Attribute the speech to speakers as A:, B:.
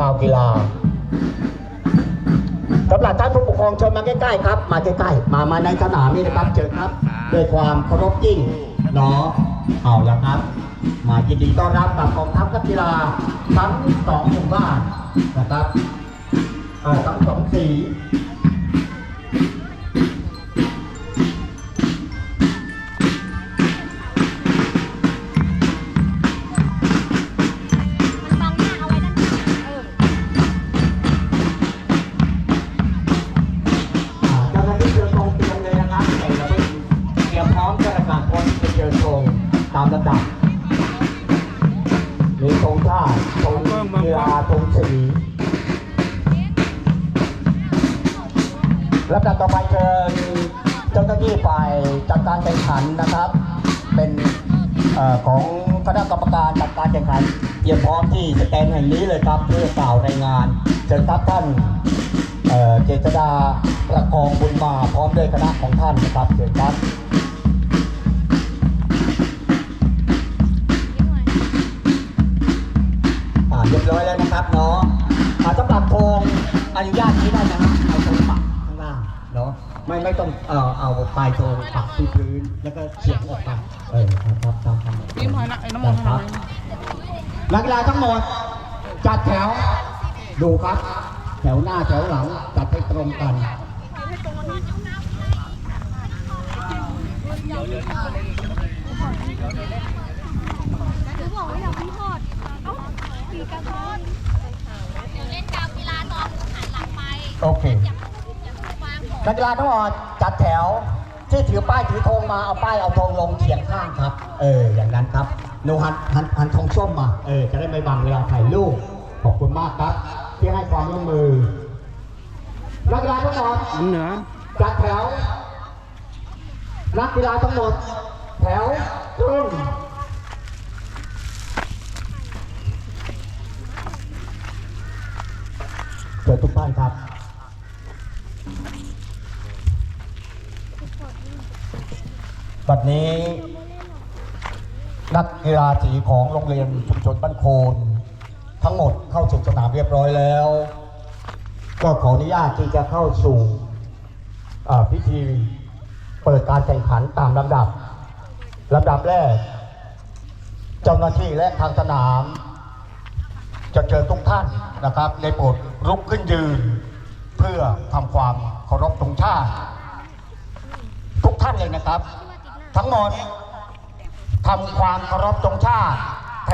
A: กาวกีฬาสำหรับท่านผู้ปกครองเชิญมาใกล้ๆครับ มาใกล้ๆมามาในสนามนี่นะครับเชิญครับด้วยความเคารพยิ่งเนาะเอาละครับ มายินดีต้อนรับกับกองทัพนักกีฬาทั้งสองหมู่บ้านนะครับเอ่อทั้งสองสีามลำดับมีธงชาติธงเรือธงสีลำดับต่อไปเชิญเจ้าหน้าที่ฝ่ายจัดการแข่งขันนะครับ เป็นอของคณะกรรมการจัดการแข่งขันเตรียมพร้อมที่สแตนแห่งนี้เลยครับ เพื่อกล่าวในงานเชิญครับท่านเอ่อเจษดาประคองบุญมาพร้อมด้วยคณะของท่านนะครับเชิญครับ บร้อยแล้วนะครับเนาะอ่าสำหรับโครงอนุญาตนี้ได้นะฮะเอาตรงปักข้างล่างเนาะไม่ไม่ต้องเอ่อเอาปลายโครงปักที่พื้น แล้วก็เฉียงออกไปเออครับตามคำ
B: ยิ้มหอยนะไอ้น้ำมันต์
A: ค
B: ทำ
A: รั
B: ไม
A: บนักกีฬาทั้งหมดจัดแถวดูครับ แถวหน้าแถวหลังจัดให้ตรงกัน
C: หรือบอกว่าอย่าเพิ่งทอด เอ้าปีกระทอดเดี๋ยวเล่นกาวกีฬาตอนหันหลังไป
A: โอเค
C: อย่าอย่าเพิ่งวางของ
A: นักกีฬาทั้งหมดจัดแถวที่ถือป้ายถือธงมาเอาป้ายเอาธงลงเฉียงข้างครับ เอออย่างนั้นครับหนูหันหันหันธงส้มมาเออจะได้ไม่บังเวลาถ่ายรูปขอบคุณมากครับ ที่ให้ความร่วมมือนักกีฬาทั้งหมด
B: มันเหนือ
A: จัดแถว นักกีฬาทั้งหมด แถวตรง เชิญทุกท่านครับบัดนี้ นักกีฬาสีของโรงเรียนชุมชนบ้านโคนทั้งหมดเข้าสู่สนามเรียบร้อยแล้ว ก็ขออนุญาตที่จะเข้าสู่พิธีเปิดการแข่งขันตามลำดับลำดับแรก เจ้าหน้าที่และทางสนาม จะเจอทุกท่านนะครับในโปรดลุกขึ้นยืน เพื่อทำความเคารพธงชาติ ทุกท่านเลยนะครับ ทั้งหมดทำความเคารพธงชาติ